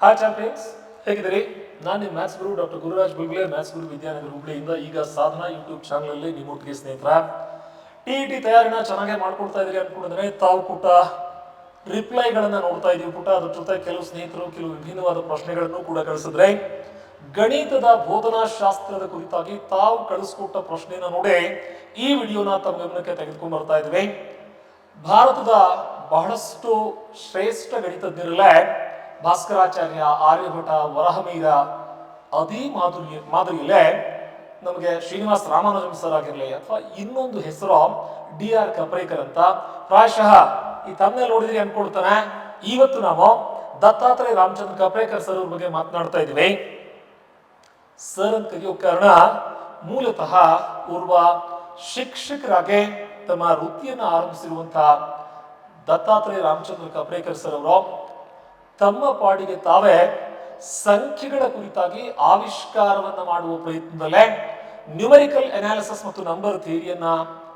Hi champions ಹೇಗಿದ್ದೀರಿ? ನಾನು ನಿಮ್ಮ ಮ್ಯಾಥ್ಸ್ ಗುರು ಡಾಕ್ಟರ್ ಗುರುರಾಜ್ ಬುಗ್ಲೆ ಮ್ಯಾಥ್ಸ್ ಗುರು ವಿದ್ಯಾನಗರ ಹುಬ್ಳಿಯಿಂದ ಈಗ ಸಾಧನಾ ಯೂಟ್ಯೂಬ್ ಚಾನಲಲ್ಲಿ ನಿಮ್ಮೊಟ್ಟಿಗೆ ಸ್ನೇಹಿತರ? ಟಿ ಇ ಟಿ ತಯಾರಿನ ಚೆನ್ನಾಗೆ ಮಾಡ್ಕೊಡ್ತಾ ಇದ್ದೀರಿ ಅಂದ್ಕೊಂಡಿದ್ರೆ ತಾವು ಪುಟ ರಿಪ್ಲೈಗಳನ್ನು ನೋಡ್ತಾ ಇದೀವಿ ಪುಟ ಅದ್ರ ಜೊತೆ ಕೆಲವು ಸ್ನೇಹಿತರು, ಕೆಲವು ವಿಭಿನ್ನವಾದ ಪ್ರಶ್ನೆಗಳನ್ನು ಕೂಡ ಕಳಿಸಿದ್ರೆ, ಗಣಿತದ ಬೋಧನಾ ಶಾಸ್ತ್ರದ ಕುರಿತಾಗಿ ತಾವು ಕಳಿಸ್ಕೊಟ್ಟ ಪ್ರಶ್ನೆನ ನೋಡಿ ಈ ವಿಡಿಯೋನ ತಮ್ಮ ಗಮನಕ್ಕೆ ತೆಗೆದುಕೊಂಡು ಬರ್ತಾ ಇದ್ವಿ ಭಾರತದ ಬಹಳಷ್ಟು ಶ್ರೇಷ್ಠ ಗಣಿತಜ್ಞರಲ್ಲೇ ಭಾಸ್ಕರಾಚಾರ್ಯ ಆರ್ಯಭಟ ವರಹಮೀರ ಅದೇ ಮಾದರಿ ಮಾದರಿಯಲ್ಲೇ ನಮಗೆ ಶ್ರೀನಿವಾಸ ರಾಮಾನುಜಂ ಸರ್ ಆಗಿರಲಿ ಅಥವಾ ಇನ್ನೊಂದು ಹೆಸರು ಡಿ ಆರ್ ಕಪ್ರೇಕರ್ ಅಂತ. ಪ್ರಾಯಶಃ ಈ ತಮ್ಮನೆ ನೋಡಿದ್ರಿ ಅನ್ಕೊಳ್ತಾನೆ. ಇವತ್ತು ನಾವು ದತ್ತಾತ್ರೇಯ ರಾಮಚಂದ್ರ ಕಪ್ರೇಕರ್ ಸರ್ ಅವ್ರ ಬಗ್ಗೆ ಮಾತನಾಡ್ತಾ ಇದ್ದೀವಿ. ಸರ್ ಅಂತ ಕರೆಯೋ ಕಾರಣ ಮೂಲತಃ ಪೂರ್ವ ಶಿಕ್ಷಕರಾಗಿ ತಮ್ಮ ವೃತ್ತಿಯನ್ನು ಆರಂಭಿಸಿರುವಂತಹ ದತ್ತಾತ್ರೇಯ ರಾಮಚಂದ್ರ ಕಪ್ರೇಕರ್ ಸರ್ ಅವರು ತಮ್ಮ ಪಾಡಿಗೆ ತಾವೇ ಸಂಖ್ಯೆಗಳ ಕುರಿತಾಗಿ ಆವಿಷ್ಕಾರವನ್ನ ಮಾಡುವ ಪ್ರಯತ್ನದಲ್ಲೇ ನ್ಯೂಮರಿಕಲ್ ಅನಾಲಿಸಿಸ್ ಮತ್ತು ನಂಬರ್ ಥಿಯರಿಯನ್ನ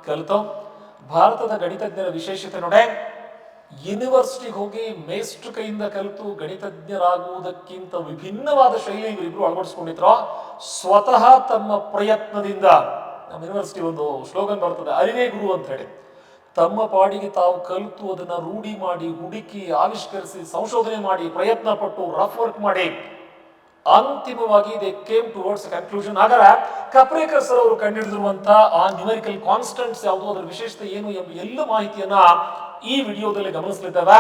ಕಲಿತು ಭಾರತದ ಗಣಿತಜ್ಞರ ವಿಶೇಷತೆ ನೋಡೆ. ಯೂನಿವರ್ಸಿಟಿಗೆ ಹೋಗಿ ಮೇಷ್ಟ್ರ ಕೈಯಿಂದ ಕಲಿತು ಗಣಿತಜ್ಞರಾಗುವುದಕ್ಕಿಂತ ವಿಭಿನ್ನವಾದ ಶೈಲಿ ಇವರಿಬ್ರು ಅಳವಡಿಸ್ಕೊಂಡಿದ್ರು. ಸ್ವತಃ ತಮ್ಮ ಪ್ರಯತ್ನದಿಂದ ನಮ್ಮ ಯೂನಿವರ್ಸಿಟಿ ಒಂದು ಸ್ಲೋಗನ್ ಬರ್ತದೆ, ಅರಿವೇ ಗುರು ಅಂತ ಹೇಳಿ. ತಮ್ಮ ಪಾಡಿಗೆ ತಾವು ಕಲಿತು ಅದನ್ನ ರೂಢಿ ಮಾಡಿ, ಹುಡುಕಿ, ಆವಿಷ್ಕರಿಸಿ, ಸಂಶೋಧನೆ ಮಾಡಿ ಪ್ರಯತ್ನ ಪಟ್ಟು ರಫ್ ವರ್ಕ್ ಮಾಡಿ. ಅಂತಿಮವಾಗಿ ದೇ ಕೇಮ್ ಟುವರ್ಡ್ಸ್ ಕನ್ಕ್ಲೂಷನ್ ಆದರೆ ಕಪ್ರೇಕರ್ ಸರ್ ಅವರು ಕಂಡುಹಿಡಿದಿರುವಂತ ಆ ನ್ಯೂಮರಿಕಲ್ ಕಾನ್ಸ್ಟೆಂಟ್ಸ್ ಯಾವುದು, ಅದರ ವಿಶೇಷತೆ ಏನು ಎಂಬ ಎಲ್ಲ ಮಾಹಿತಿಯನ್ನ ಈ ವಿಡಿಯೋದಲ್ಲಿ ಗಮನಿಸಲಿದ್ದೇವೆ.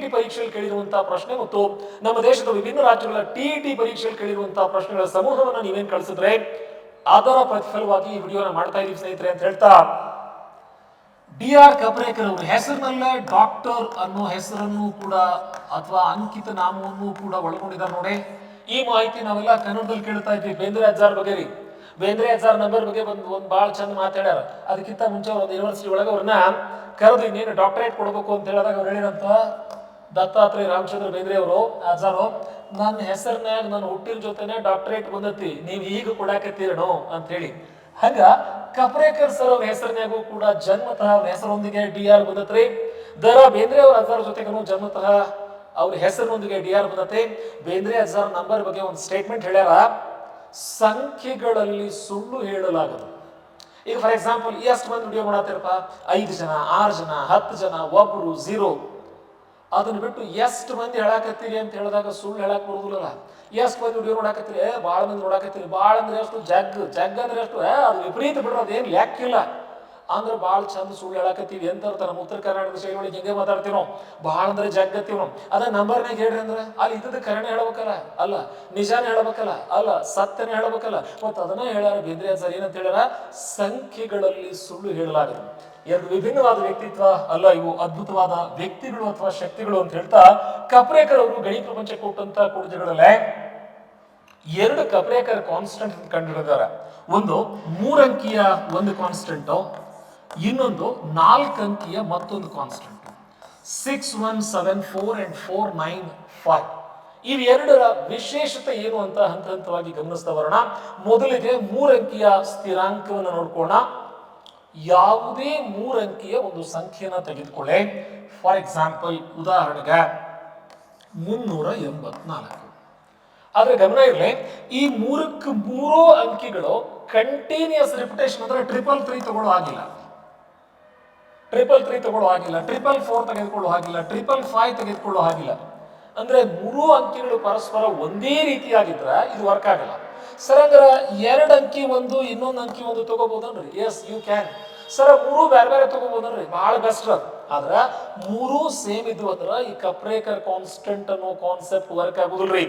ಟಿ ಪರೀಕ್ಷೆಯಲ್ಲಿ ಕೇಳಿರುವಂತಹ ಪ್ರಶ್ನೆ ಮತ್ತು ನಮ್ಮ ದೇಶದ ವಿಭಿನ್ನ ರಾಜ್ಯಗಳ ಟಿ ಟಿ ಪರೀಕ್ಷೆಯಲ್ಲಿ ಕೇಳಿರುವಂತಹ ಪ್ರಶ್ನೆಗಳ ಸಮೂಹವನ್ನು ನೀವೇನು ಕಳಿಸಿದ್ರೆ, ಅದರ ಪ್ರತಿಫಲವಾಗಿ ಈ ವಿಡಿಯೋನ ಮಾಡ್ತಾ ಇದೀವಿ ಸ್ನೇಹಿತರೆ ಅಂತ ಹೇಳ್ತಾ ಡಿ ಆರ್ ಕಬ್ರೇಕರ್ ಅವರ ಹೆಸರಿನಲ್ಲೇ ಡಾಕ್ಟರ್ ಅನ್ನೋ ಹೆಸರನ್ನು ಕೂಡ ಅಥವಾ ಅಂಕಿತ ನಾಮವನ್ನು ಕೂಡ ಒಳಗೊಂಡಿದ್ದಾರೆ ನೋಡಿ. ಈ ಮಾಹಿತಿ ನಾವೆಲ್ಲ ಕನ್ನಡದಲ್ಲಿ ಕೇಳ್ತಾ ಇದ್ವಿ. ಬೇಂದ್ರೆ ಅಜ್ಜಾರ್ ಬಗ್ಗೆ ರೀ. ಬೇಂದ್ರೆ ಅಜ್ಜಾರ್ ನಂಬರ್ ಬಗ್ಗೆ ಒಂದು ಒಂದು ಭಾಳ ಚಂದ ಮಾತಾಡ್ಯಾರ. ಅದಕ್ಕಿಂತ ಮುಂಚೆ ಒಂದು ಯೂನಿವರ್ಸಿಟಿ ಒಳಗೆ ಅವ್ರನ್ನ ಕರೆದು ಇನ್ನೇನು ಡಾಕ್ಟರೇಟ್ ಕೊಡಬೇಕು ಅಂತ ಹೇಳಿದಾಗ ಅವ್ರು ಹೇಳಿದಂತ ದತ್ತಾತ್ರಿ ರಾಮಚಂದ್ರ ಬೇಂದ್ರೆ ಅವರು, ಅಜ್ಜಾರು, ನನ್ನ ಹೆಸರಿನಾಗ ನಾನು ಹುಟ್ಟಿನ ಜೊತೆನೆ ಡಾಕ್ಟರೇಟ್ ಬಂದತಿ. ನೀವು ಈಗ ಕೊಡಾಕತ್ತೀರೇನೋ? ಅಂತ ಹೇಳಿ. ಹಂಗ ಕಪ್ರೇಕರ್ ಸರ್ ಅವ್ರ ಹೆಸರಿನಾಗೂ ಕೂಡ ಜನ್ಮತಃ ಅವ್ರ ಹೆಸರೊಂದಿಗೆ ಡಿ ಆರ್ ಬಂದತ್ರಿ. ದರ ಬೇಂದ್ರೆ ಅವ್ರ ಅಜ್ಜಾರ್ ಜೊತೆಗೂ ಜನ್ಮತಃ ಅವ್ರ ಹೆಸರಿನೊಂದಿಗೆ ಡಿ ಆರ್ ಬಂದತೆ ಬೇಂದ್ರೆ ಅಜ್ಜಾರ್ ನಂಬರ್ ಬಗ್ಗೆ ಒಂದು ಸ್ಟೇಟ್ಮೆಂಟ್ ಹೇಳ್ಯಾರ. ಸಂಖ್ಯೆಗಳಲ್ಲಿ ಸುಳ್ಳು ಹೇಳಲಾಗದು. ಈಗ ಫಾರ್ ಎಕ್ಸಾಂಪಲ್ ಎಷ್ಟು ಮಂದಿ ವಿಡಿಯೋ ಮಾಡತ್ತಿರಪ್ಪ ಐದು ಜನ, ಆರು ಜನ, ಹತ್ತು ಜನ, ಒಬ್ರು ಝೀರೋ ಅದನ್ನ ಬಿಟ್ಟು ಎಷ್ಟು ಮಂದಿ ಹೇಳಾಕತ್ತೀರಿ ಅಂತ ಹೇಳಿದಾಗ ಸುಳ್ಳು ಹೇಳಕ್ ಬರುದಿಲ್ಲ ಎಷ್ಟು ಮಂದಿ ವಿಡಿಯೋ ನೋಡಾಕತ್ತೀರಿ? ಭಾಳ ಮಂದಿ ನೋಡಾಕತ್ತೀರಿ. ಭಾಳ ಅಂದ್ರೆ ಎಷ್ಟು ಜಗ್ ಜಗ್ ಅಂದ್ರೆ ಎಷ್ಟು ಅದು ವಿಪರೀತ ಬಿಡ್ರಿ, ಅದೇನು ಲೆಕ್ಕಿಲ್ಲ ಅಂದ್ರೆ ಭಾಳ ಚಂದ ಸುಳ್ಳು ಹೇಳಕತ್ತೀವಿ. ಎಂತ ಅರ್ಥ ನಮ್ಮ ಉತ್ತರ ಕರ್ನಾಟಕ ಶೈಲಿ ಒಳಗೆ ಹಿಂಗೆ ಮಾತಾಡ್ತೀವಿ ನಾವು ಭಾಳ ಅಂದ್ರೆ ಜಗ್ಗತ್ತೀವಿ ನಾವು ಅದ ನಂಬರ್ನಾಗ ಹೇಳ್ರಿ ಅಂದ್ರೆ, ಅಲ್ಲಿ ಇದ್ದದ ಕರಣ ಹೇಳ್ಬೇಕಲ್ಲ? ಅಲ್ಲ ನಿಜಾನ ಹೇಳ್ಬೇಕಲ್ಲ? ಅಲ್ಲ, ಸತ್ಯನ ಹೇಳ್ಬೇಕಲ್ಲ? ಮತ್ತು ಅದನ್ನ ಹೇಳಾರ ಬೇಂದ್ರೆ ಸರ್, ಏನಂತ ಹೇಳ್ಯಾರ? ಸಂಖ್ಯೆಗಳಲ್ಲಿ ಸುಳ್ಳು ಹೇಳಲಾಗದು. ಎರಡು ವಿಭಿನ್ನವಾದ ವ್ಯಕ್ತಿತ್ವ, ಅಲ್ಲ, ಇವು ಅದ್ಭುತವಾದ ವ್ಯಕ್ತಿಗಳು ಅಥವಾ ಶಕ್ತಿಗಳು ಅಂತ ಹೇಳ್ತಾ ಕಪ್ರೇಕರ್ ಅವರು ಗಣಿ ಪ್ರಪಂಚ ಕೊಟ್ಟಂತ ಕೊಡುಗೆಗಳಲ್ಲೇ ಎರಡು ಕಪ್ರೇಕರ್ ಕಾನ್ಸ್ಟೆಂಟ್ ಕಂಡುಹಿಡಿದಾರೆ ಒಂದು ಮೂರಂಕಿಯ ಒಂದು ಕಾನ್ಸ್ಟೆಂಟ್ ಇನ್ನೊಂದು ನಾಲ್ಕು ಅಂಕಿಯ ಮತ್ತೊಂದು constant six one seven four and four nine five ಇವೆರಡರ ವಿಶೇಷತೆ ಏನು ಅಂತ ಹಂತ ಹಂತವಾಗಿ ಗಮನಿಸ್ತಾ ಬರೋಣ ಮೊದಲಿಗೆ ಮೂರಂಕಿಯ ಸ್ಥಿರಾಂಕವನ್ನು ನೋಡ್ಕೋಣ. ಯಾವುದೇ ಮೂರಂಕಿಯ ಒಂದು ಸಂಖ್ಯೆನ ತೆಗೆದುಕೊಳ್ಳಿ. ಫಾರ್ ಎಕ್ಸಾಂಪಲ್ ಉದಾಹರಣೆಗೆ ಮುನ್ನೂರ ಎಂಬತ್ನಾಲ್ಕು. ಆದ್ರೆ ಗಮನ ಇರಲಿ, ಈ ಮೂರಕ್ಕೆ ಮೂರೂ ಅಂಕಿಗಳು ಕಂಟಿನ್ಯೂಸ್ ರಿಪಿಟೇಷನ್ ಅಂದ್ರೆ ಟ್ರಿಪಲ್ ತ್ರೀ ತಗೊಳ್ಳೋ ಆಗಿಲ್ಲ ಟ್ರಿಪಲ್ ತ್ರೀ ತಗೊಳ್ಳೋ ಹಾಗಿಲ್ಲ. ಟ್ರಿಪಲ್ ಫೋರ್ ತೆಗೆದುಕೊಳ್ಳೋ ಹಾಗಿಲ್ಲ. ಟ್ರಿಪಲ್ ಫೈವ್ ತೆಗೆದುಕೊಳ್ಳೋ ಹಾಗಿಲ್ಲ. ಅಂದ್ರೆ ಮೂರು ಅಂಕಿಗಳು ಪರಸ್ಪರ ಒಂದೇ ರೀತಿಯಾಗಿದ್ರೆ ಇದು ವರ್ಕ್ ಆಗಲ್ಲ. ಸರ್ ಅಂದ್ರೆ ಎರಡು ಅಂಕಿ ಒಂದು, ಇನ್ನೊಂದು ಅಂಕಿ ಒಂದು ತಗೋಬಹುದನ್ರಿ ಎಸ್ ಯು ಕ್ಯಾನ್ ಸರ್, ಮೂರು ಬೇರೆ ಬೇರೆ ತಗೋಬಹುದನ್ರಿ ಬಹಳ ಬೆಸ್ಟ್ ಅದು. ಆದ್ರ ಮೂರು ಸೇಮ್ ಇದ್ವು ಅಂದ್ರೆ ಈ ಕಪ್ರೇಕರ್ ಕಾನ್ಸ್ಟೆಂಟ್ ಅನ್ನೋ ಕಾನ್ಸೆಪ್ಟ್ ವರ್ಕ್ ಆಗುದಿಲ್ರಿ.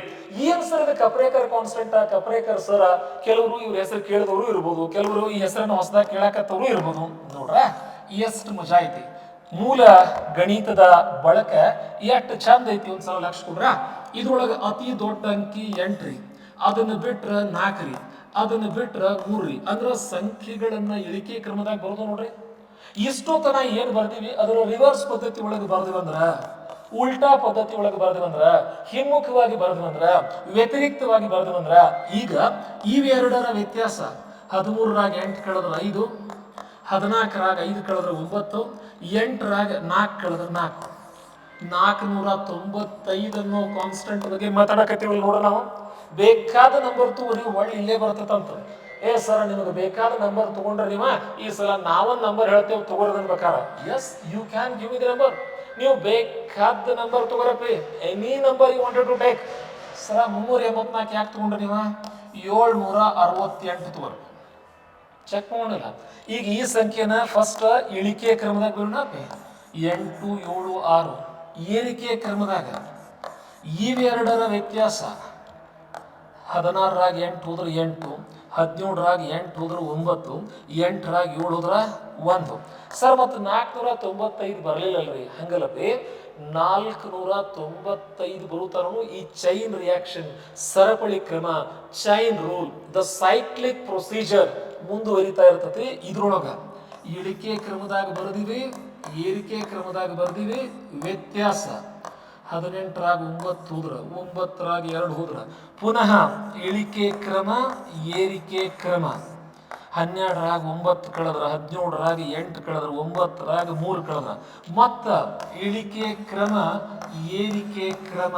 ಏನ್ ಸರ್ ಇದು ಕಪ್ರೇಕರ್ ಕಾನ್ಸ್ಟೆಂಟ್ ಕಪ್ರೇಕರ್ ಸರ್ ಕೆಲವರು ಇವ್ರ ಹೆಸರು ಕೇಳಿದವರು ಇರ್ಬೋದು, ಕೆಲವರು ಈ ಹೆಸರನ್ನು ಹೊಸದಾಗಿ ಕೇಳಾಕತ್ತವರು ಇರ್ಬೋದು. ನೋಡ್ರ? ಎಷ್ಟು ಮಜಾ ಐತಿ. ಮೂಲ ಗಣಿತದ ಬಳಕೆ ಎಷ್ಟು ಚಂದ ಐತಿ ಒಂದು ಸಾವಿರ ಲಕ್ಷ ಕೊಡ್ರ? ಇದ್ರೊಳಗೆ ಅತಿ ದೊಡ್ಡ ಅಂಕಿ ಎಂಟ್ರಿ, ಅದನ್ನ ಬಿಟ್ರ ನಾಲ್ಕ್ರಿ ಅದನ್ನ ಬಿಟ್ರ ಮೂರ್ರಿ ಅಂದ್ರ ಸಂಖ್ಯೆಗಳನ್ನು ಇಳಿಕೆ ಕ್ರಮದಾಗ ಬರೋದು ನೋಡ್ರಿ. ಇಷ್ಟೋ ತನ ಏನು ಬರ್ದೀವಿ, ಅದರ ರಿವರ್ಸ್ ಪದ್ಧತಿ ಒಳಗೆ ಬರ್ದಿವಂದ್ರ ಉಲ್ಟಾ ಪದ್ಧತಿ ಒಳಗೆ ಬರ್ದಿವಂದ್ರ ಹಿಮ್ಮುಖವಾಗಿ ಬರ್ದಿವಂದ್ರ ವ್ಯತಿರಿಕ್ತವಾಗಿ ಬರ್ದಿವಂದ್ರ ಈಗ ಇವೆರಡರ ವ್ಯತ್ಯಾಸ ಹದಿಮೂರರಾಗ ಎಂಟು ಕಳೆದ್ರ ಐದು ಹದಿನಾಲ್ಕರಾಗ ಐದು ಕಳೆದ್ರೆ ಒಂಬತ್ತು ಎಂಟರಾಗ ನಾಲ್ಕು ಕಳೆದ್ರೆ ನಾಲ್ಕು. ನಾಲ್ಕುನೂರ ಅನ್ನೋ ಕಾನ್ಸ್ಟೆಂಟ್ ಬಗ್ಗೆ ಮಾತಾಡಕತ್ತೀವಲ್ಲ ನೋಡ ನಾವು. ಬೇಕಾದ ನಂಬರ್ ತಗೋರಿ, ಒಳ್ಳೆ ಇಲ್ಲೇ ಬರ್ತದಂತ ಏ ಸರ್ ನಿಮಗೆ ಬೇಕಾದ ನಂಬರ್ ತಗೊಂಡ್ರೆ ನೀವ ಈ ಸಲ ನಾವೊಂದು ನಂಬರ್ ಹೇಳ್ತೇವೆ ತಗೋರದನ್ ಬೇಕಾರ yes you can give the number ನೀವು ಬೇಕಾದ number ತಗೋರಪ್ರಿ any number you wanted to take sir, ಮುನ್ನೂರ ಎಂಬತ್ನಾಲ್ಕು ಯಾಕೆ ತಗೊಂಡ್ರಿ ನೀವ? ಏಳ್ನೂರ ಅರವತ್ತೆಂಟು ತಗೋರಿ. ಚೆಕ್ ಮಾಡೋಣ. ಈಗ ಈ ಸಂಖ್ಯೆನ ಫಸ್ಟ್ ಇಳಿಕೆ ಕ್ರಮದಾಗ ಬರೋಣ. ಎಂಟು, ಏಳು, ಆರು. ಏರಿಕೆ ಕ್ರಮದಾಗ. ಇವೆರಡರ ವ್ಯತ್ಯಾಸ. ಹದಿನಾರರಾಗ ಎಂಟು ಹೋದ್ರೆ ಎಂಟು, ಹದಿನೇಳರಾಗ ಎಂಟು ಹೋದ್ರೆ ಒಂಬತ್ತು, ಎಂಟರಾಗ ಏಳು ಹೋದ್ರ ಒಂದು. ಸರ್, ಮತ್ತು ನಾಲ್ಕುನೂರ ತೊಂಬತ್ತೈದು ಬರಲಿಲ್ಲಲ್ರಿ? ನಾಲ್ಕು ನಾಲ್ಕುನೂರ ತೊಂಬತ್ತೈದು ಬರುತ್ತಾನು ಈ ಚೈನ್ ರಿಯಾಕ್ಷನ್ ಸರಪಳಿ ಕ್ರಮ chain rule the cyclic procedure ಮುಂದುವರಿತಾ ಇರ್ತತಿ ಇದ್ರೊಳಗ ಇಳಿಕೆ ಕ್ರಮದಾಗ ಬರೆದಿವಿ, ಏರಿಕೆ ಕ್ರಮದಾಗ ಬರೆದಿವಿ, ವ್ಯತ್ಯಾಸ ಹದಿನೆಂಟರಾಗ ಒಂಬತ್ತು ಹೋದ್ರ, ಒಂಬತ್ತರಾಗ ಎರಡು ಹೋದ್ರ. ಪುನಃ ಇಳಿಕೆ ಕ್ರಮ, ಏರಿಕೆ ಕ್ರಮ. ಹನ್ನೆರಡರಾಗ ಒಂಬತ್ತು ಕಳೆದ್ರ ಹದಿನೇಳರಾಗ ಎಂಟು ಕಳೆದ್ರ ಒಂಬತ್ತರಾಗ ಮೂರು ಕಳೆದ್ರ. ಮತ್ತ ಇಳಿಕೆ ಕ್ರಮ, ಏರಿಕೆ ಕ್ರಮ,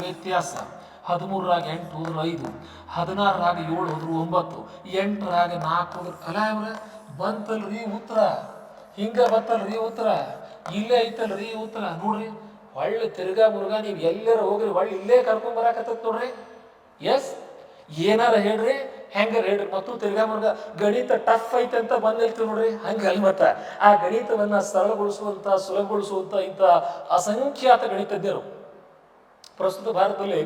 ವ್ಯತ್ಯಾಸ. ಹದಿಮೂರರಾಗ ಎಂಟು, ಹೋದ್ರೆ ಐದು. ಹದಿನಾರರಾಗ ಏಳು, ಹೋದ್ರು ಒಂಬತ್ತು. ಎಂಟರಾಗ ನಾಲ್ಕು, ಹೋದ್ರೆ ಅಲ್ಲ ಇವ್ರ, ಬಂತಲ್ರಿ ಉತ್ತರ. ಹಿಂಗ ಬತ್ತಲ್ರಿ ಉತ್ತರ. ಇಲ್ಲೇ ಐತಲ್ರಿ ಉತ್ತರ. ನೋಡ್ರಿ ಒಳ್ಳೆ ತಿರ್ಗಾ ಮುರುಗಾ ನೀವು ಎಲ್ಲರ ಹೋಗ್ರಿ ಒಳ್ಳೆ ಇಲ್ಲೇ ಕರ್ಕೊಂಡ್ ಬರಾಕತ್ತ ನೋಡ್ರಿ. ಎಸ್, ಏನಾರ ಹೇಳ್ರಿ, ಹೆಂಗಾರ ಹೇಳ್ರಿ. ಮತ್ತು ತಿರ್ಗಾ ಮುರುಗ ಗಣಿತ ಟಫ್ ಐತೆ ಅಂತ ಬಂದಿರ್ತೀವಿ ನೋಡ್ರಿ. ನೋಡ್ರಿ ಅಲ್ಲಿ ಮತ್ತ. ಆ ಗಣಿತವನ್ನ ಸರಳಗೊಳಿಸುವಂತ, ಸುಲಭಗೊಳಿಸುವಂತ ಇಂಥ ಅಸಂಖ್ಯಾತ ಗಣಿತಜ್ಞರು. ಪ್ರಸ್ತುತ ಭಾರತದಲ್ಲಿ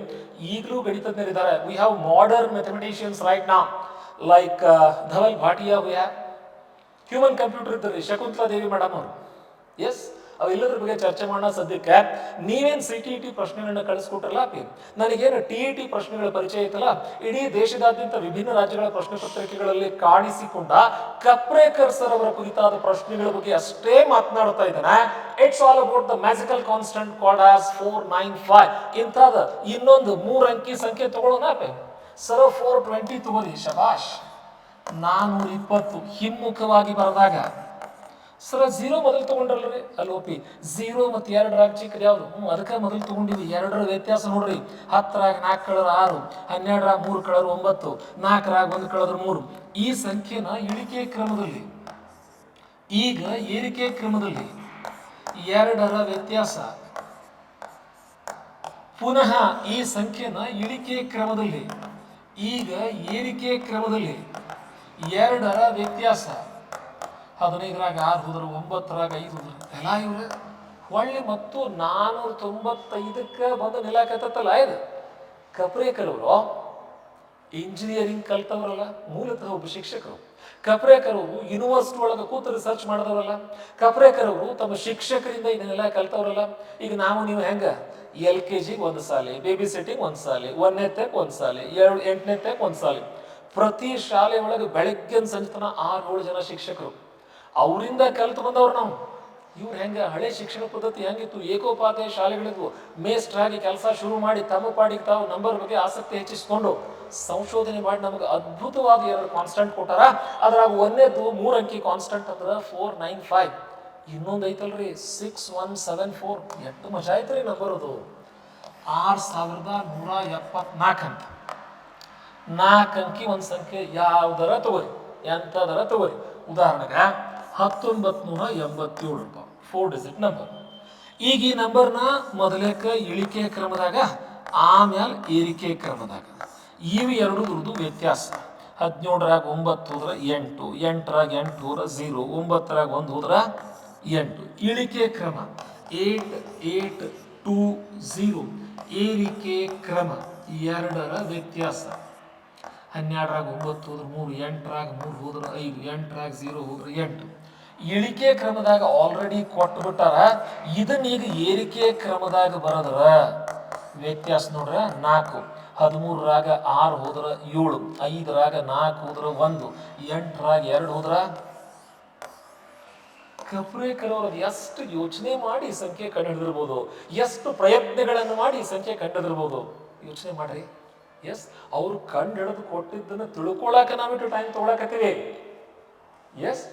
ಈಗಲೂ ಗಣಿತಜ್ಞರಿದ್ದಾರೆ. We have modern mathematicians right ನಾ like Dhawal Bhatia we have human computer ಇದ್ದಾರೆ ಶಕುಂತಲಾ ದೇವಿ ಮೇಡಮ್ ಅವರು. ಎಸ್ ಅವೆಲ್ಲದ್ರ ಬಗ್ಗೆ ಚರ್ಚೆ ಮಾಡೋಣ ಸದ್ಯಕ್ಕೆ. ನೀವೇನ್ ಸಿ ಟಿ ಟಿ ಪ್ರಶ್ನೆಗಳನ್ನ ಕಳಿಸ್ಕೊಟ್ರಲ್ಲ ನನಗೇನು ಟಿ ಇ ಟಿ ಪ್ರಶ್ನೆಗಳ ಪರಿಚಯ ಐತಲ್ಲ, ಇಡೀ ದೇಶದಾದ್ಯಂತ ವಿಭಿನ್ನ ರಾಜ್ಯಗಳ ಪ್ರಶ್ನೆ ಪತ್ರಿಕೆಗಳಲ್ಲಿ ಕಾಣಿಸಿಕೊಂಡ ಕಪ್ರೇಕರ್ ಸರ್ ಅವರ ಕುರಿತಾದ ಪ್ರಶ್ನೆಗಳ ಬಗ್ಗೆ ಅಷ್ಟೇ ಮಾತನಾಡ್ತಾ ಇದ್ದಾನೆ. It's all about the magical constant called as four nine five ಇಂಥದ ಇನ್ನೊಂದು ಮೂರು ಅಂಕಿ ಸಂಖ್ಯೆ ತಗೊಳ್ಳೋಣ ಸರ್ ಫೋರ್ ಟ್ವೆಂಟಿ ತಗೋರಿ, ಶಬಾಷ್. ನಾನೂರ ಇಪ್ಪತ್ತು ಹಿಮ್ಮುಖವಾಗಿ ಬರೆದಾಗ ಸರ ಝೀರೋ ಮೊದಲು ತಗೊಂಡ್ರಲ್ರಿ? ಅಲ್ಲಿ ಒಪ್ಪಿ ಝೀರೋ ಮತ್ತು ಎರಡರಾಗ ಚಿಕ್ಕದು ಯಾವ್ದು? ಹ್ಞೂ ಅದಕ್ಕೆ ಮೊದಲು ತಗೊಂಡಿದ್ವಿ. ಎರಡರ ವ್ಯತ್ಯಾಸ ನೋಡ್ರಿ. ಹತ್ತರಾಗ ನಾಲ್ಕು ಕಳರ್ ಆರು ಹನ್ನೆರಡರಾಗ ಮೂರು ಕಳರ್ ಒಂಬತ್ತು ನಾಲ್ಕರಾಗ ಒಂದು ಕಳದ್ರ ಮೂರು. ಈ ಸಂಖ್ಯೆನ ಇಳಿಕೆ ಕ್ರಮದಲ್ಲಿ, ಈಗ ಏರಿಕೆ ಕ್ರಮದಲ್ಲಿ ಎರಡರ ವ್ಯತ್ಯಾಸ. ಪುನಃ ಈ ಸಂಖ್ಯೆನ ಇಳಿಕೆ ಕ್ರಮದಲ್ಲಿ, ಈಗ ಏರಿಕೆ ಕ್ರಮದಲ್ಲಿ ಎರಡರ ವ್ಯತ್ಯಾಸ. ಹದಿನೈದರಾಗ ಆರು ಹೋದ್ರ, ಒಂಬತ್ತರಾಗ ಐದು ಹೋದ್ರ ಎಲ್ಲ ಇವ್ರೆ. ಹೊಳ್ಳಿ ಮತ್ತು ನಾನೂರ ತೊಂಬತ್ತೈದಕ್ಕೆ ಬಂದು ನಿಲಾಕತ್ತಲ್ಲ ಇದು. ಕಪ್ರೇಕರ್ ಅವರು ಇಂಜಿನಿಯರಿಂಗ್ ಕಲ್ತವ್ರಲ್ಲ, ಮೂಲತಃ ಒಬ್ಬ ಶಿಕ್ಷಕರು. ಕಪ್ರೇಕರವರು ಯೂನಿವರ್ಸಿಟಿ ಒಳಗೆ ಕೂತು ರಿಸರ್ಚ್ ಮಾಡಿದವರಲ್ಲ. ಕಪ್ರೇಕರವರು ತಮ್ಮ ಶಿಕ್ಷಕರಿಂದ ಇದನ್ನೆಲ್ಲ ಕಲ್ತವ್ರಲ್ಲ. ಈಗ ನಾವು ನೀವು ಹೆಂಗ? ಎಲ್ ಕೆ ಜಿಗೆ ಒಂದು ಸಾಲಿ ಬೇಬಿ ಸಿಟ್ಟಿಂಗ್ ಒಂದು ಸಾಲಿ ಒಂದನೇ ತೆಕ್ ಒಂದು ಸಾಲಿ, ಎರಡು ಎಂಟನೇ ತೆಕ್ ಒಂದು ಸಾಲಿ. ಪ್ರತಿ ಶಾಲೆ ಒಳಗೆ ಬೆಳಗ್ಗೆ ಸಂಜೆ ತನ ಆರು ಏಳು ಜನ ಶಿಕ್ಷಕರು. ಅವರಿಂದ ಕಲ್ತು ಬಂದವ್ರು ನಾವು. ಇವ್ರು ಹೆಂಗೆ ಹಳೆ ಶಿಕ್ಷಣ ಪದ್ಧತಿ ಹೆಂಗಿತ್ತು? ಏಕೋಪಾಧ್ಯಾಯ ಶಾಲೆಗಳಿದ್ವು. ಮೇಸ್ಟ್ರಾಗಿ ಕೆಲಸ ಶುರು ಮಾಡಿ ತಮ್ಮ ಪಾಡಿಗೆ ತಾವು ನಂಬರ್ ಬಗ್ಗೆ ಆಸಕ್ತಿ ಹೆಚ್ಚಿಸಿಕೊಂಡು ಸಂಶೋಧನೆ ಮಾಡಿ ನಮಗೆ ಅದ್ಭುತವಾದ ಎರಡು ಕಾನ್ಸ್ಟೆಂಟ್ ಕೊಟ್ಟಾರ. ಅದ್ರಾಗ ಒಂದೇದು ಮೂರು ಅಂಕಿ ಕಾನ್ಸ್ಟೆಂಟ್ ಅಂದ್ರೆ ಫೋರ್ ನೈನ್ ಫೈವ್ ಇನ್ನೊಂದು ಐತಲ್ರಿ ಸಿಕ್ಸ್ ಒನ್ ಸೆವೆನ್ ಫೋರ್ ಎಷ್ಟು ಮಜಾ ಐತ್ರಿ ನಂಬರ್ ಅದು. ಆರು ಸಾವಿರದ ನೂರ ಎಪ್ಪತ್ನಾಲ್ಕು ಅಂತ. ನಾಲ್ಕು ಅಂಕಿ ಒಂದು ಸಂಖ್ಯೆ ಯಾವ್ದರ ತಗೋರಿ? ಎಂಥದರ ತಗೋರಿ? ಉದಾಹರಣೆಗೆ ಹತ್ತೊಂಬತ್ತು ನೂರ ಎಂಬತ್ತೇಳು ರೂಪಾಯಿ ಫೋರ್ ಡಿಜಿಟ್ ನಂಬರ್ ಈಗ ಈ ನಂಬರ್ನ ಮೊದಲೇಕ ಇಳಿಕೆ ಕ್ರಮದಾಗ, ಆಮ್ಯಾಲ ಏರಿಕೆ ಕ್ರಮದಾಗ. ಇವು ಎರಡರದ್ದು ವ್ಯತ್ಯಾಸ. ಹದಿನೇಳರಾಗ ಒಂಬತ್ತು ಹೋದ್ರ ಎಂಟು, ಎಂಟರಾಗ ಎಂಟು ಹೋದ್ರ ಝೀರೋ ಒಂಬತ್ತರಾಗ ಒಂದು ಹೋದ್ರ ಎಂಟು. ಇಳಿಕೆ ಕ್ರಮ. ಏಟ್ ಏಟ್ ಟೂ ಝೀರೋ ಏರಿಕೆ ಕ್ರಮ. ಎರಡರ ವ್ಯತ್ಯಾಸ. ಹನ್ನೆರಡರಾಗ ಒಂಬತ್ತು, ಹೋದ್ರೆ ಮೂರು, ಎಂಟರಾಗ ಮೂರು, ಹೋದ್ರೆ ಐದು, ಎಂಟರಾಗ ಝೀರೋ ಹೋದ್ರೆ ಎಂಟು. ಇಳಿಕೆ ಕ್ರಮದಾಗ ಆಲ್ರೆಡಿ ಕೊಟ್ಟು ಬಿಟ್ಟಾರ ಇದನ್ನ ಈಗ ಏರಿಕೆ ಕ್ರಮದಾಗ ಬರದ್ರ ವ್ಯತ್ಯಾಸ ನೋಡ್ರ, ನಾಲ್ಕು. ಹದಿಮೂರರಾಗ ಆರು, ಹೋದ್ರ ಏಳು. ಐದರಾಗ ನಾಲ್ಕು, ಹೋದ್ರ ಒಂದು. ಎಂಟರಾಗ ಎರಡು, ಹೋದ್ರ? ಕಪ್ರೇಕರ್ ಅವ್ರು ಎಷ್ಟು ಯೋಚನೆ ಮಾಡಿ ಸಂಖ್ಯೆ ಸಂಖ್ಯೆ ಕಂಡುಹಿಡಿದಿರ್ಬೋದು. ಎಷ್ಟು ಪ್ರಯತ್ನಗಳನ್ನು ಮಾಡಿ ಸಂಖ್ಯೆ ಸಂಖ್ಯೆ ಕಂಡುಹಿಡಿದಿರ್ಬೋದು. ಯೋಚನೆ ಮಾಡ್ರಿ. ಎಸ್ ಅವ್ರು ಕಂಡು ಹಿಡಿದು ಕೊಟ್ಟಿದ್ದನ್ನು ತಿಳ್ಕೊಳಕ ನಾವಿಟ್ಟು ಟೈಮ್ ತಗೊಳಕತ್ತೀವಿ. ಎಸ್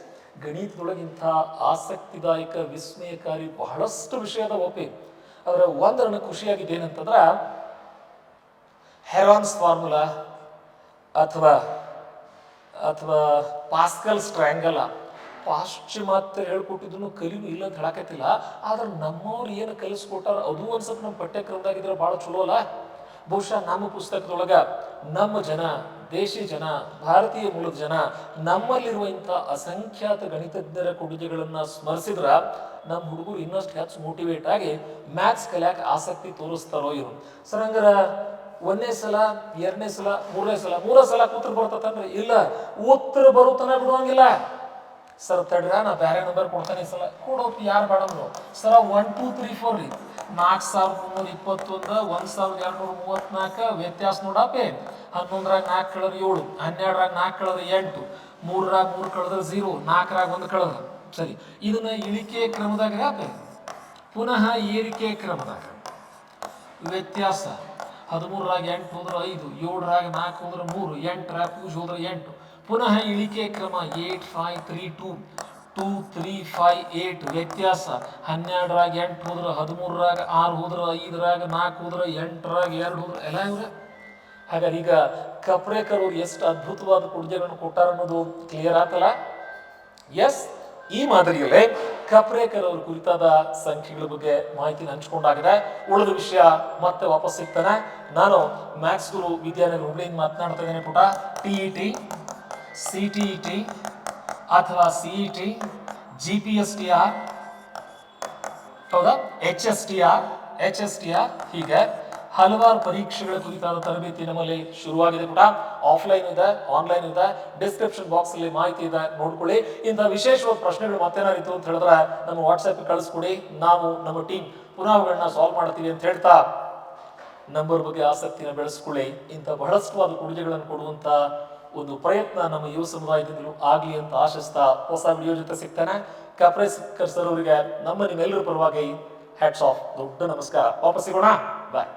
ಗಣಿತದೊಳಗಿಂಥ ಆಸಕ್ತಿದಾಯಕ, ವಿಸ್ಮಯಕಾರಿ ಬಹಳಷ್ಟು ವಿಷಯದ ಒಪ್ಪಿ ಅದರ ಒಂದು ನನಗೆ ಖುಷಿಯಾಗಿದೆ ಏನಂತಂದ್ರೆ ಹೆರಾನ್ಸ್ ಫಾರ್ಮುಲಾ ಅಥವಾ ಅಥವಾ ಪಾಸ್ಕಲ್ ಸ್ಟ್ರ್ಯಾಂಗಲ ಪಾಶ್ಚಿಮಾತ್ಯ ಹೇಳ್ಕೊಟ್ಟಿದ್ರು ಕಲಿಯು ಇಲ್ಲ ಅಂತ ಹೇಳಕತ್ತಿಲ್ಲ, ಆದ್ರೆ ನಮ್ಮವ್ರು ಏನು ಕಲಿಸ್ಕೊಟ್ಟಾರ, ಅದು ಸ್ವಲ್ಪ ನಮ್ಮ ಪಠ್ಯಕ್ರಮದಾಗಿದ್ರೆ ಭಾಳ ಚಲೋ ಅಲ್ಲ? ಬಹುಶಃ ನಮ್ಮ ಪುಸ್ತಕದೊಳಗ ನಮ್ಮ ಜನ, ದೇಶಿ ಜನ, ಭಾರತೀಯ ಮೂಲದ ಜನ ನಮ್ಮಲ್ಲಿರುವ ಇಂಥ ಅಸಂಖ್ಯಾತ ಗಣಿತಜ್ಞರ ಕೊಡುಗೆಗಳನ್ನ ಸ್ಮರಿಸಿದ್ರ ನಮ್ಮ ಹುಡುಗರು ಇನ್ನಷ್ಟು ಹೆಚ್ಚು ಮೋಟಿವೇಟ್ ಆಗಿ ಮ್ಯಾಥ್ಸ್ ಕಲಿಯಾಕ ಆಸಕ್ತಿ ತೋರಿಸ್ತಾರೋ ಇವರು. ಸರ್ ಹಂಗಾರ ಒಂದನೇ ಸಲ, ಎರಡನೇ ಸಲ, ಮೂರನೇ ಸಲ ಮೂರನೇ ಸಲ ಉತ್ತರ ಬರ್ತತಂದ್ರೆ ಇಲ್ಲ, ಉತ್ತರ ಬರುತ್ತನ ಬಿಡುವಂಗಿಲ್ಲ. ಸರ್ ತಡ್ರ ನಾ ಬೇರೆ ನಂಬರ್ ಕೊಡ್ತಾನೆ ಸಲ. ಕೊಡೋಕೆ ಯಾರು ಬೇಡ sir one two three four ರೀ. ನಾಲ್ಕು ಸಾವಿರದ ಮುನ್ನೂರ ಇಪ್ಪತ್ತೊಂದು, ಒಂದು ಸಾವಿರದ ಎರಡ್ನೂರ ಮೂವತ್ನಾಲ್ಕು ವ್ಯತ್ಯಾಸ ನೋಡಪ್ಪೆ. ಹನ್ನೊಂದರಾಗ ನಾಲ್ಕು ಕಳೆದ್ರೆ ಏಳು, ಹನ್ನೆರಡರಾಗ ನಾಲ್ಕು ಕಳೆದ್ರೆ ಎಂಟು, ಮೂರರಾಗ ಮೂರು ಕಳೆದ್ರೆ ಝೀರೋ ನಾಲ್ಕರಾಗ ಒಂದು ಕಳೆದ ಸರಿ, ಇದನ್ನ ಇಳಿಕೆ ಕ್ರಮದಾಗ ಯಾಕೆ? ಪುನಃ ಏರಿಕೆ ಕ್ರಮದಾಗ. ವ್ಯತ್ಯಾಸ, ಹದಿಮೂರರಾಗ ಎಂಟು ಹೋದ್ರೆ ಐದು, ಏಳರಾಗ ನಾಲ್ಕು ಹೋದ್ರೆ ಮೂರು, ಎಂಟರಾಗ ಪೂಜೆ ಹೋದ್ರೆ ಎಂಟು. ಪುನಃ ಇಳಿಕೆ ಕ್ರಮ eight five three two. Two three five eight ವ್ಯತ್ಯಾಸ. ಹನ್ನೆರಡರಾಗ ಎಂಟು ಹೋದ್ರೆ ಹದಿಮೂರರಾಗ ಆರು ಹೋದ್ರೆ ಐದರಾಗ ನಾಲ್ಕು ಹೋದ್ರೆ ಎಂಟರಾಗ ಎರಡು ಹೋದ್ರೆ ಎಲ್ಲ ಇವ್ರೆ. ಹಾಗಾದ್ರೆ ಈಗ ಕಪ್ರೇಕರ್ ಅವರು ಎಷ್ಟು ಅದ್ಭುತವಾದ ಕೊಡುಗೆಗಳನ್ನು ಕೊಟ್ಟಾರ ಅನ್ನೋದು ಕ್ಲಿಯರ್ ಆತಲ್ಲ? ಎಸ್ ಈ ಮಾದರಿಯಲ್ಲೇ ಕಪ್ರೇಕರ್ ಅವ್ರ ಕುರಿತಾದ ಸಂಖ್ಯೆಗಳ ಬಗ್ಗೆ ಮಾಹಿತಿನ ಹಂಚ್ಕೊಂಡಾಗಿದೆ. ಉಳಿದ ವಿಷಯ ಮತ್ತೆ ವಾಪಸ್ ಸಿಗ್ತಾನೆ. ನಾನು ಮ್ಯಾಥ್ಸ್ ಗುರು ವಿದ್ಯಾನಗರ ಹುಬ್ಳಿಯಿಂದ ಮಾತನಾಡ್ತಾ ಇದ್ದೇನೆ ಪುಟ. T E T C T E T ಅಥವಾ C E T G P S T R ಹೌದಾ? H S T R H S T R ಹೀಗೆ ಹಲವಾರು ಪರೀಕ್ಷೆಗಳ ಕುರಿತಾದ ತರಬೇತಿ ನಮ್ಮಲ್ಲಿ ಶುರುವಾಗಿದೆ ಕೂಡ. ಆಫ್ಲೈನ್ ಇದೆ ಆನ್ಲೈನ್ ಇದೆ ಡಿಸ್ಕ್ರಿಪ್ಷನ್ ಬಾಕ್ಸ್ ಅಲ್ಲಿ ಮಾಹಿತಿ ಇದೆ, ನೋಡ್ಕೊಳ್ಳಿ. ಇಂತಹ ವಿಶೇಷವಾದ ಪ್ರಶ್ನೆಗಳು ಮತ್ತೇನಾರಿತ್ತು ಅಂತ ಹೇಳಿದ್ರೆ ನಮ್ಮ ವಾಟ್ಸ್ಆಪ್ ಕಳಿಸ್ಕೊಡಿ. ನಾವು, ನಮ್ಮ ಟೀಮ್ ಪುನಃ ಸಾಲ್ವ್ ಮಾಡ್ತೀವಿ ಅಂತ ಹೇಳ್ತಾ ನಂಬರ್ ಬಗ್ಗೆ ಆಸಕ್ತಿನ ಬೆಳೆಸ್ಕೊಳ್ಳಿ. ಇಂಥ ಬಹಳಷ್ಟವಾದ ಕೊಡುಗೆಗಳನ್ನು ಕೊಡುವಂತ ಒಂದು ಪ್ರಯತ್ನ ನಮ್ಮ ಯುವ ಸಮುದಾಯದಿಂದಲೂ ಆಗಲಿ ಅಂತ ಆಶಿಸ್ತಾ ಹೊಸ ವಿಡಿಯೋ ಜೊತೆ ಸಿಗ್ತಾನೆ. ಕಪ್ರೇಸ್ ಸರ್ ಅವರಿಗೆ ನಮ್ಮ ನಿಮ್ಮೆಲ್ಲರ ಪರವಾಗಿ ಹ್ಯಾಟ್ಸ್ ಆಫ್ ದೊಡ್ಡ ನಮಸ್ಕಾರ. ವಾಪಸ್ ಸಿಗೋಣ ಬಾಯ್